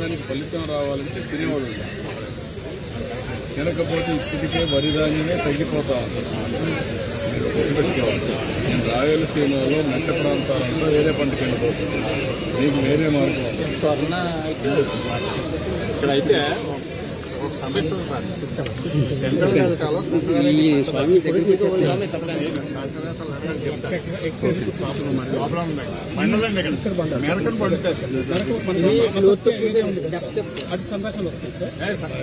దానికి ఫలితం రావాలంటే తినేవాడు. తినకపోతే ఇప్పటికే వరి ధాన్యమే తగ్గిపోతా నేను రాయలసీమలో మెట్ట ప్రాంతాలంతా వేరే పంటకి వెళ్ళిపోతుంది నీకు వేరే మార్గం ఉంది. ఒక సమస్య ఉంది సార్ సెంట్రల్ పండదండి ఇక్కడ పండుతుంది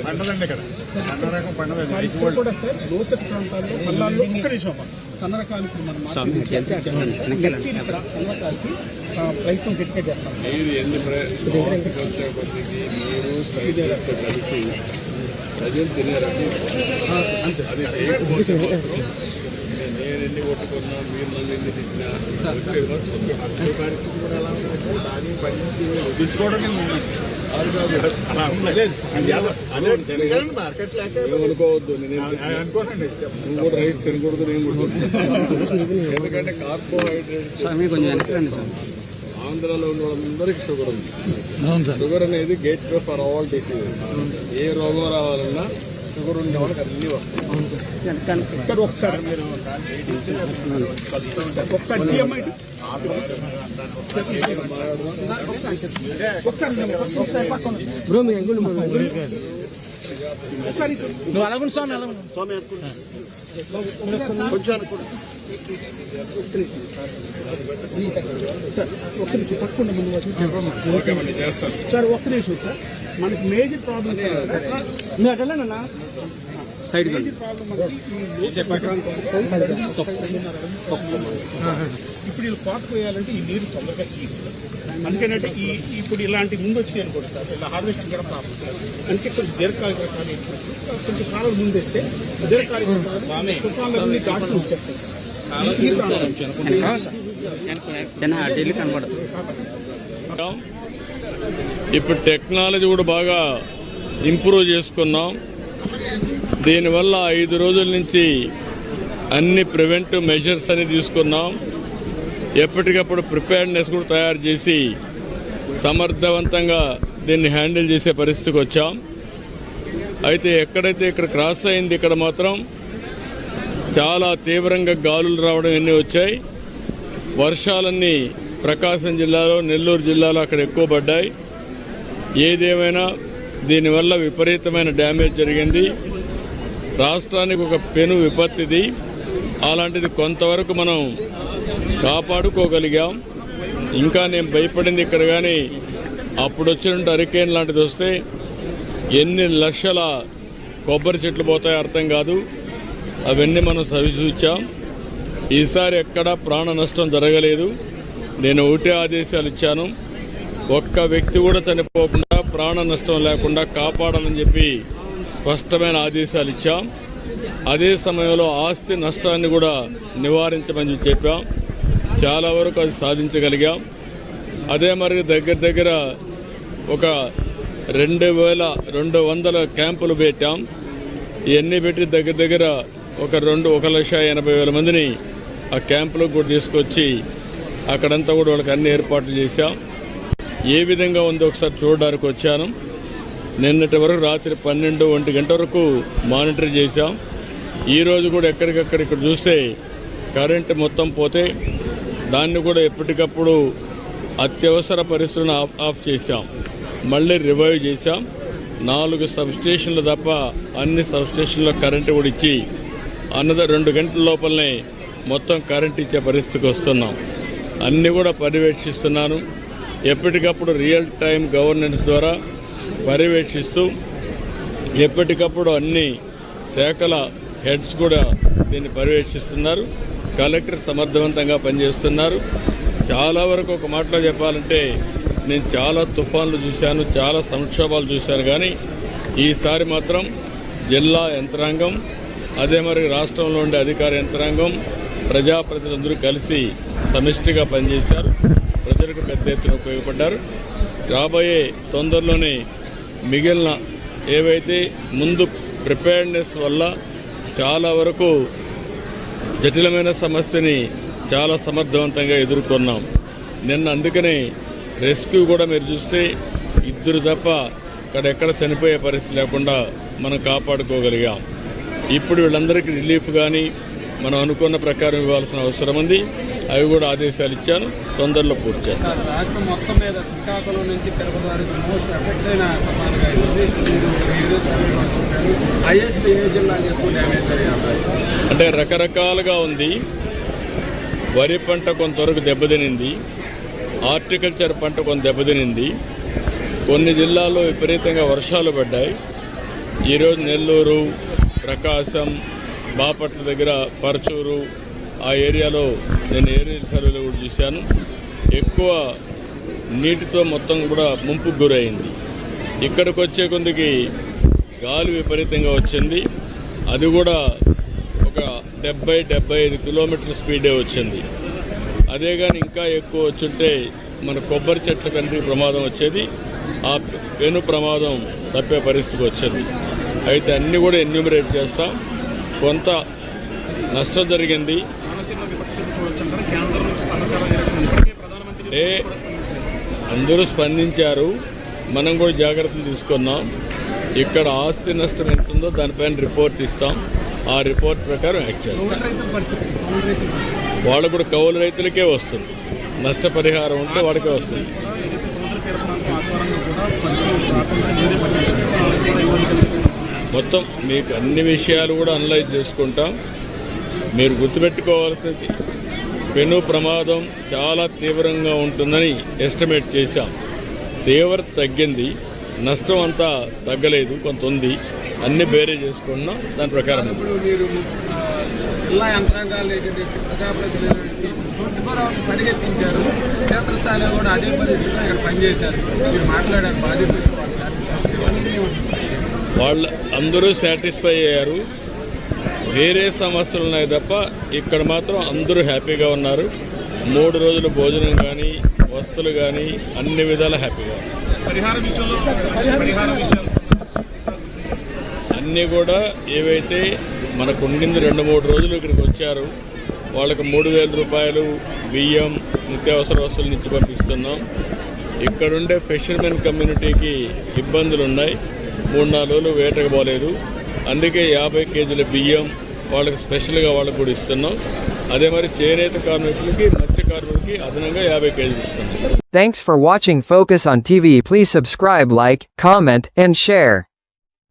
పండదండి ఇక్కడ పండదండి అమ్మా. సన్నరకాలకి మన ప్రయత్నం గట్టిగా చేస్తాం. ప్రజలు చేయకపోతే మాత్రం నేను ఎన్ని కొట్టుకున్నా మీరు నన్ను ఎన్ని తిట్టినా మార్కెట్ లేక ఏమనుకోవద్దు నేను ఆ- అనుకోనండి. నువ్వు కూడా రైస్ తినకూడదు నేను కూడా. ఎందుకంటే కార్బోహైడ్రేట్స్ ఆంధ్రాలో ఉన్న వాళ్ళందరికీ షుగర్ ఉంది. షుగర్ అనేది gateway for all diseases. ఏ రోగం రావాలన్నా షుగర్ ఉండే వాళ్ళకి అన్నీ వస్తాయి. సార్ ఒకసారి. మీరు ఒకసారి ఒకసారి టీఎంఐ ఒకసారి ఒకసారి పక్కన బ్రో మీ ఎంగులు నువ్వు అలాగుండు స్వామి అలా స్వామి అనుకుంటా. కొంచెం అనుకుంటా. సార్ ఒక్క నిమిషం పట్టుకోండి ముందు సార్ ఒక్క నిమిషం సార్. మనకి మేజర్ ప్రాబ్లం నువ్వు అటలేనన్నా సైడ్ ఇప్పుడు వీళ్ళు కోత పోయాలంటే ఈ నీరు తొందరగా అందుకనంటే ఈ ఇప్పుడు ఇలాంటి ముందు వచ్చి అనుకోండి సార్ ఇలా హార్వెస్టింగ్ కూడా ప్రాబ్లం సార్ అందుకే కొంచెం దీర్ఘకాలిక రకాలు కొంచెం కాలం ముందు వేస్తే దీర్ఘకాలిక రకాలు వచ్చేస్తాయి. అటు కనపడదు ఇప్పుడు టెక్నాలజీ కూడా బాగా ఇంప్రూవ్ చేసుకున్నాం. దీనివల్ల ఐదు రోజుల నుంచి అన్ని ప్రివెంటివ్ మెజర్స్ అని తీసుకున్నాం. ఎప్పటికప్పుడు ప్రిపేర్నెస్ కూడా తయారు చేసి సమర్థవంతంగా దీన్ని హ్యాండిల్ చేసే పరిస్థితికి వచ్చాం. అయితే ఎక్కడైతే ఇక్కడ క్రాస్ అయింది ఇక్కడ మాత్రం చాలా తీవ్రంగా గాలులు రావడం ఎన్ని వచ్చాయి. వర్షాలన్నీ ప్రకాశం జిల్లాలో నెల్లూరు జిల్లాలో అక్కడ ఎక్కువ పడ్డాయి. ఏదేమైనా దీనివల్ల విపరీతమైన డ్యామేజ్ జరిగింది. రాష్ట్రానికి ఒక పెను విపత్తిది. అలాంటిది కొంతవరకు మనం కాపాడుకోగలిగాం. ఇంకా నేను భయపడింది ఇక్కడ కానీ అప్పుడు వచ్చినట్టు హరికేన్ లాంటిది వస్తే ఎన్ని లక్షల కొబ్బరి చెట్లు పోతాయో అర్థం కాదు. అవన్నీ మనం సవిచూచాం ఈసారి ఎక్కడా ప్రాణ నష్టం జరగలేదు. నేను ఒకటే ఆదేశాలు ఇచ్చాను. ఒక్క వ్యక్తి కూడా చనిపోకుండా ప్రాణ నష్టం లేకుండా కాపాడాలని చెప్పి స్పష్టమైన ఆదేశాలు ఇచ్చాం. అదే సమయంలో ఆస్తి నష్టాన్ని కూడా నివారించమని చెప్పాం చాలా వరకు అది సాధించగలిగాం. అదే మరి దగ్గర దగ్గర ఒక రెండు వేల రెండు వందల క్యాంపులు పెట్టాం. ఇవన్నీ పెట్టి దగ్గర దగ్గర ఒక రెండు ఒక లక్ష ఎనభై వేల మందిని ఆ క్యాంపులకు కూడా తీసుకొచ్చి అక్కడంతా కూడా వాళ్ళకి అన్ని ఏర్పాట్లు చేశాం. ఏ విధంగా ఉందో ఒకసారి చూడడానికి వచ్చాను. నిన్నటి వరకు రాత్రి పన్నెండు ఒంటి గంట వరకు మానిటర్ చేశాం. ఈరోజు కూడా ఎక్కడికక్కడ ఇక్కడ చూస్తే కరెంటు మొత్తం పోతే దాన్ని కూడా ఎప్పటికప్పుడు అత్యవసర పరిస్థితులను ఆఫ్ ఆఫ్ చేశాం. మళ్ళీ రివైవ్ చేశాం. నాలుగు సబ్స్టేషన్లు తప్ప అన్ని సబ్స్టేషన్లో కరెంటు కూడా ఇచ్చి అన్నద రెండు గంటల లోపలనే మొత్తం కరెంట్ ఇచ్చే పరిస్థితికి వస్తున్నాం. అన్నీ కూడా పర్యవేక్షిస్తున్నాను. ఎప్పటికప్పుడు రియల్ టైం గవర్నెన్స్ ద్వారా పర్యవేక్షిస్తూ ఎప్పటికప్పుడు అన్ని శాఖల హెడ్స్ కూడా దీన్ని పర్యవేక్షిస్తున్నారు. కలెక్టర్ సమర్థవంతంగా పనిచేస్తున్నారు. చాలా వరకు ఒక మాటలో చెప్పాలంటే నేను చాలా తుఫాన్లు చూశాను చాలా సంక్షోభాలు చూశాను కానీ ఈసారి మాత్రం జిల్లా యంత్రాంగం అదే మరి రాష్ట్రంలో ఉండే అధికార యంత్రాంగం ప్రజాప్రతినిధులందరూ కలిసి సమిష్టిగా పనిచేశారు. ప్రజలకు పెద్ద ఎత్తున ఉపయోగపడ్డారు. రాబోయే తొందరలోనే మిగిలిన ఏవైతే ముందు ప్రిపేర్నెస్ వల్ల చాలా వరకు జటిలమైన సమస్యని చాలా సమర్థవంతంగా ఎదుర్కొన్నాం. నిన్న అందుకనే రెస్క్యూ కూడా మీరు చూస్తే ఇద్దరు తప్ప అక్కడెక్కడ చనిపోయే పరిస్థితి లేకుండా మనం కాపాడుకోగలిగాం. ఇప్పుడు వీళ్ళందరికీ రిలీఫ్ కానీ మనం అనుకున్న ప్రకారం ఇవ్వాల్సిన అవసరం ఉంది. అవి కూడా ఆదేశాలు ఇచ్చాను. తొందరలో పూర్తి చేస్తాను. రాష్ట్రం మొత్తం మీద శ్రీకాకుళం నుంచి తిరుపతి వరకు మోస్ట్ ఎఫెక్ట్ అయిన హైయెస్ట్ ఏ ఎక్కువ డ్యామేజ్? అంటే రకరకాలుగా ఉంది. వరి పంట కొంతవరకు దెబ్బతినింది. హార్టికల్చర్ పంట కొంత దెబ్బతినింది. కొన్ని జిల్లాల్లో విపరీతంగా వర్షాలు పడ్డాయి. ఈరోజు నెల్లూరు ప్రకాశం బాపట్ల దగ్గర పరచూరు ఆ ఏరియాలో నేను ఏరియల్ సర్వేలో కూడా చూశాను. ఎక్కువ నీటితో మొత్తం కూడా ముంపుకు గురైంది. ఇక్కడికి వచ్చే కొందికి గాలి విపరీతంగా వచ్చింది. అది కూడా ఒక డెబ్బై డెబ్బై ఐదు కిలోమీటర్ స్పీడే వచ్చింది. అదే కానీ ఇంకా ఎక్కువ వచ్చుంటే మన కొబ్బరి చెట్ల కంటే ప్రమాదం వచ్చేది. ఆ పెను ప్రమాదం తప్పే పరిస్థితికి వచ్చింది. అయితే అన్నీ కూడా ఎన్యూమరేట్ చేస్తాం. కొంత నష్టం జరిగింది. ఏ అందరూ స్పందించారు. మనం కూడా జాగ్రత్తలు తీసుకున్నాం ఇక్కడ ఆస్తి నష్టం ఎంత ఉందో దానిపైన రిపోర్ట్ ఇస్తాం. ఆ రిపోర్ట్ ప్రకారం యాక్ట్ చేస్తాం. వాళ్ళకు కూడా కౌలు రైతులకే వస్తుంది. నష్టపరిహారం ఉంటే వాడికే వస్తుంది. మొత్తం మీకు అన్ని విషయాలు కూడా అనలైజ్ చేసుకుంటాం. మీరు గుర్తుపెట్టుకోవాల్సింది పెను ప్రమాదం చాలా తీవ్రంగా ఉంటుందని ఎస్టిమేట్ చేశాం తీవ్రత తగ్గింది నష్టం అంతా తగ్గలేదు కొంత ఉంది అన్ని బేరే చేసుకున్నాం దాని ప్రకారం ఉంది. ఇప్పుడు మీరు ఆ, జిల్లా యంత్రాంగాలు ఏదైతే ప్రజాప్రతినిధులు నుంచి ట్వంటీ ఫోర్ అవర్స్ పరిగెత్తించారు క్షేత్రస్థాయిలో కూడా అదే పరిస్థితిలో ఇక్కడ పనిచేశారు మీరు మాట్లాడారు బాధితులు వాళ్ళు సాటిస్ఫై ఇవన్నీ ఏమంటారు? వాళ్ళు అందరూ సాటిస్ఫై అయ్యారు వేరే సమస్యలు ఉన్నాయి తప్ప ఇక్కడ మాత్రం అందరూ హ్యాపీగా ఉన్నారు. మూడు రోజులు భోజనం కానీ వస్తువులు కానీ అన్ని విధాల హ్యాపీగా ఉన్నారు. పరిహార విషయంలో పరిహార విషయాలు అన్నీ కూడా ఏవైతే మనకు ఉండింది రెండు మూడు రోజులు ఇక్కడికి వచ్చారు వాళ్ళకి మూడు వేల రూపాయలు బియ్యం నిత్యావసర వస్తువులు ఇచ్చి పంపిస్తున్నాం. ఇక్కడుండే ఫిషర్మెన్ కమ్యూనిటీకి ఇబ్బందులు ఉన్నాయి. మూడు నాలుగు రోజులు వేటకు పోలేదు. అందుకే యాభై కేజీల బియ్యం వాళ్ళకి స్పెషల్గా వాళ్ళకి కూడా ఇస్తున్నాం అదే మరి చేనేత కార్మికులకి మత్స్య కార్మికులకి అదనంగా యాభై కేజీలు ఇస్తున్నాం Thanks for watching Focus on TV. Please subscribe, like, comment, and share.